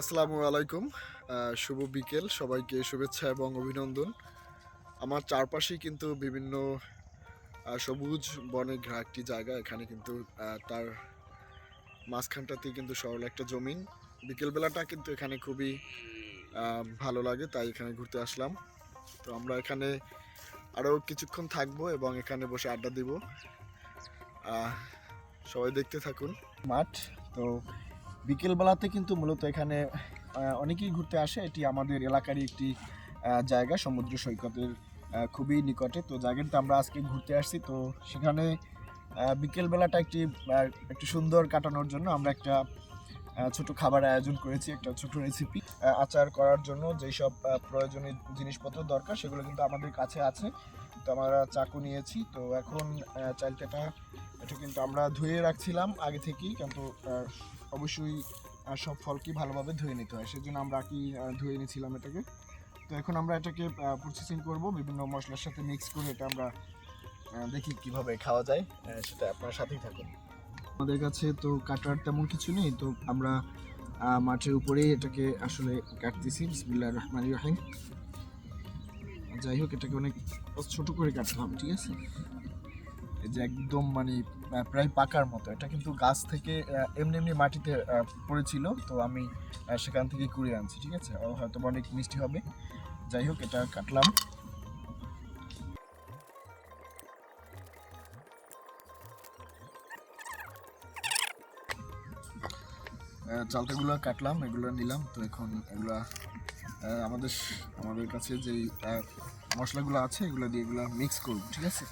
আসসালামু আলাইকুম শুভ বিকেল, সবাইকে শুভেচ্ছা এবং অভিনন্দন। আমার চারপাশেই কিন্তু বিভিন্ন সবুজ বনে ঘেরা একটি জায়গা, এখানে কিন্তু তার মাঝখানটাতেই কিন্তু সরল একটা জমিন। বিকেলবেলাটা কিন্তু এখানে খুবই ভালো লাগে, তাই এখানে ঘুরতে আসলাম। তো আমরা এখানে আরও কিছুক্ষণ থাকব এবং এখানে বসে আড্ডা দিব। সবাই দেখতে থাকুন। মাঠ, তো বিকেলবেলাতে কিন্তু মূলত এখানে অনেকেই ঘুরতে আসে। এটি আমাদের এলাকারই একটি জায়গা সমুদ্র সৈকতের খুবই নিকটে। তো জায়গাটা আমরা আজকে ঘুরতে আসছি। তো সেখানে বিকেলবেলাটা একটি একটু সুন্দর কাটানোর জন্য আমরা একটা ছোট খাবার আয়োজন করেছি একটা ছোট রেসিপি আচার করার জন্য। যেই সব প্রয়োজনীয় জিনিসপত্র দরকার সেগুলো কিন্তু আমাদের কাছে আছে। তো আমরা চাকু নিয়েছি। তো এখন আহ, চালটাটা এটা কিন্তু আমরা ধুয়ে রাখছিলাম আগে থেকেই, কিন্তু অবশ্যই সব ফলকে ভালোভাবে ধুয়ে নিতে হয়। সেজন্য আমরা কি ধুয়ে নিয়েছিলাম এটাকে। তো এখন আমরা এটাকে প্রসেসিং করব, বিভিন্ন মশলার সাথে মিক্স করে এটা আমরা দেখি কীভাবে খাওয়া যায় সেটা আপনার সাথেই থাকুন। আমাদের কাছে তো কাটার তেমন কিছু নেই, তো আমরা মাঠের উপরেই এটাকে আসলে কাটতেছি। বিসমিল্লাহ রহমান রহিম। যাই হোক, এটাকে অনেক ছোট করে কাটতে হবে ঠিক আছে? যে একদম মানে প্রায় পাকার মতো। এটা কিন্তু গাছ থেকে এমনি এমনি মাটিতে পড়েছিল। তো আমি সেখান থেকে কুড়িয়ে আনছি, ঠিক আছে? হয়তো অনেক মিষ্টি হবে। যাই হোক, এটা কাটলাম। চালটাগুলো কাটলাম, এগুলো নিলাম। তো এখন এগুলা আমাদের আমাদের কাছে যেই মশলাগুলো আছে, এগুলো দিয়ে এগুলো মিক্স করব, ঠিক আছে?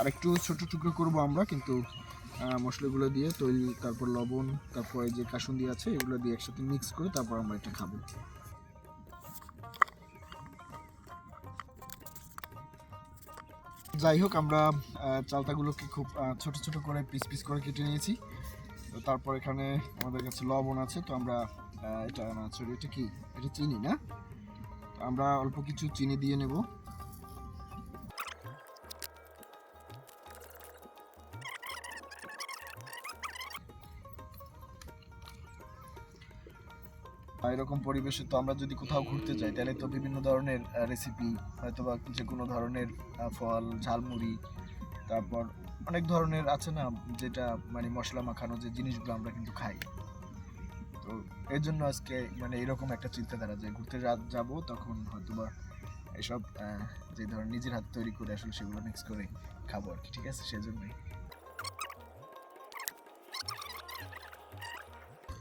আর একটু ছোট টুকরো করব আমরা, কিন্তু মশলাগুলো দিয়ে তৈল, তারপর লবণ, তারপরে যে কাসুন্দি আছে, এগুলো দিয়ে একসাথে মিক্স করে তারপর আমরা এটা খাব। যাই হোক, আমরা চালতাগুলোকে খুব ছোট ছোট করে পিস পিস করে কেটে নিয়েছি। তো তারপর এখানে আমাদের কাছে লবণ আছে, তো আমরা এটা সরি এটা কি? এটা চিনি না? আমরা অল্প কিছু চিনি দিয়ে নেব। এরকম পরিবেশে তো আমরা যদি কোথাও ঘুরতে যাই, তাহলে তো বিভিন্ন ধরনের রেসিপি হয়তো বা যে কোনো ধরনের ফল, ঝালমুড়ি, তারপর অনেক ধরনের আছে না, যেটা মানে মশলা মাখানো যে জিনিসগুলো আমরা কিন্তু খাই। তো এর জন্য আজকে মানে এরকম একটা চিন্তাধারা যে ঘুরতে যাব তখন হয়তো বা এসব যে ধরনের নিজের হাত তৈরি করে আসলে সেগুলো মিক্স করে খাব আর কি, ঠিক আছে? সেজন্যই।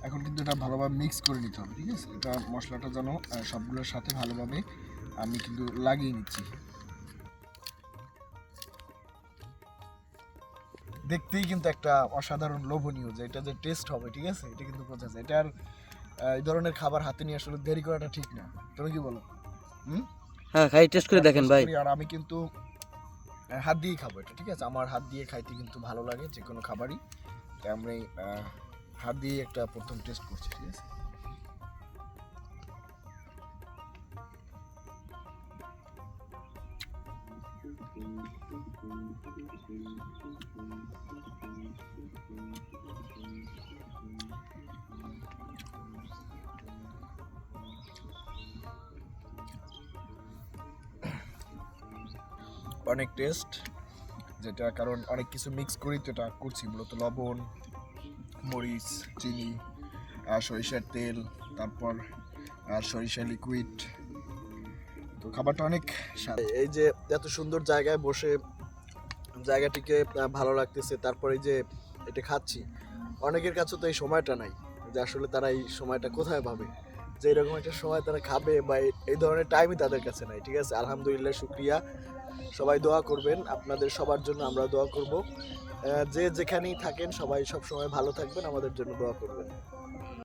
এখন কিন্তু এটা ভালোভাবে মিক্স করে নিতে হবে ঠিক আছে? এটা মশলাটা যেন সবগুলোর সাথে ভালোভাবে আমি কিন্তু লাগিয়ে নিচ্ছি। দেখতেই কিন্তু একটা অসাধারণ লোভনীয় যে এটা যে টেস্ট হবে ঠিক আছে? এটা কিন্তু বোঝা যায়। এটার এই ধরনের খাবার হাতে নিয়ে আসলে দেরি করাটা ঠিক না। তুমি কি বলো? হুম? হ্যাঁ খাই টেস্ট করে দেখেন ভাই। আর আমি কিন্তু হাত দিয়েই খাব এটা ঠিক আছে? আমার হাত দিয়ে খাইতে কিন্তু ভালো লাগে যে কোনো খাবারই। তাই আমি হাত দিয়ে একটা প্রথম টেস্ট করছি, ঠিক আছে? অনেক টেস্ট যেটা কারণ অনেক কিছু মিক্স করি, তো এটা করছি, মূলত লবণ মরিচ, চিনি, আর সরিষার তেল, তারপর, আর সরিষা লিকুইড তো খাবারটা অনেক এই যে এত সুন্দর জায়গায় বসে জায়গাটিকে ভালো লাগতেছে, তারপরে এই যে এটা খাচ্ছি, অনেকের কাছে তো এই সময়টা নাই যে আসলে তারা এই সময়টা কোথায় পাবে। যে এরকম একটা সময় তারা খাবে বা এই ধরনের টাইমই তাদের কাছে নাই, ঠিক আছে? আলহামদুলিল্লাহ, শুক্রিয়া। সবাই দোয়া করবেন, আপনাদের সবার জন্য আমরা দোয়া করব। যে যেখানেই থাকেন সবাই সবসময় ভালো থাকবেন, আমাদের জন্য দোয়া করবেন।